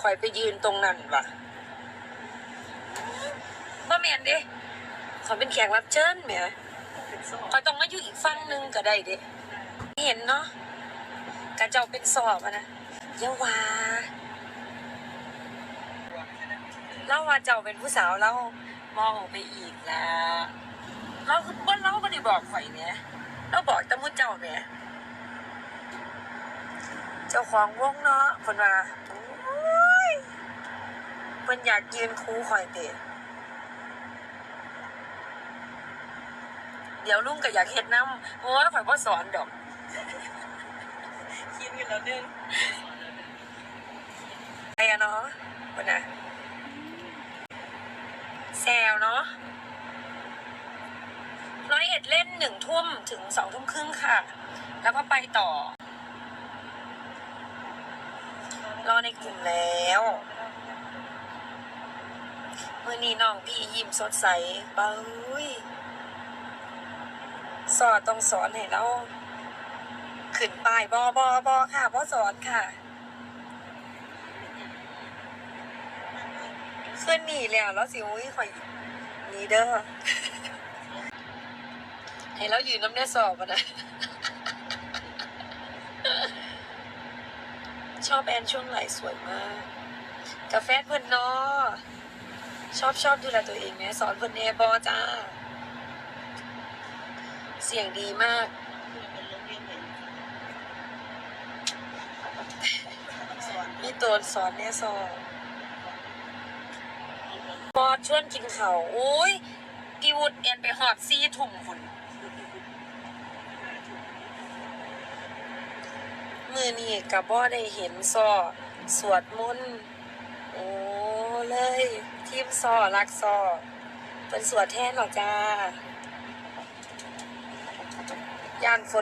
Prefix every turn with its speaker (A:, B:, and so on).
A: คอยไปยืนตรงนั้นวะบ่แม่นเด้ขอยเป็นแขกรับเชิญแหมขอยต้องมาอยู่อีกฝั่งหนึงก็ได้เด้เห็นเนาะกะเจ้าเป็นสอบอะนะอย่าว่าเล่าว่าเจ้าเป็นผู้สาวเรามองออกไปอีกแล้วเราคือบ่เราบ่ได้บอกข่อยเนี่ยเราบอกแต่หมุ่เจ้าแหมเจ้าของวงเนาะคนว่าโอ้ยเพิ่นอยากยืนคูคอยเตะเดี๋ยวลุงก็อยากเฮ็ดน้ำโอ้ยข่อยบ่สอนดอก
B: คิดกันแล้วนึง
A: ไอ้อะเนาะคนน่ะแซวเนาะร้อยเอ็ดเล่นหนึ่งทุ่มถึงสองทุ่มครึ่งค่ะ แล้วก็ไปต่อ รอในกลุ่มแล้ว อนี้น้องพี่ยิ้มสดใสเบ้ยสอนต้องสอนให้เราขึ้นป้ายบอบอบอค่ะบอสอนค่ะขึ้นหนีแล้วแล้วสิอุ้ยข่อยหนีเด้อให้เรายืนน้ำเนื้อสอบนะชอบแอนช่วงไหลสวยมาก กาแฟเพื่อนเนอ ชอบชอบดูแลตัวเองนะสอนเพื่อนเนบอจ้า เสียงดีมาก
B: เป็นโรงเรียนไหนสอน
A: มีตัวสอนเนี่ยสอนบอดชวนกินเขาวอุ้ยกีวุดแอนไปหอดซีถุ่มคุณมือนี่กับบ่ได้เห็นซอสวดมนต์โอ้เลย ทีมซอรักซอเป็นสวดแทนหรอจ้าย่านฝน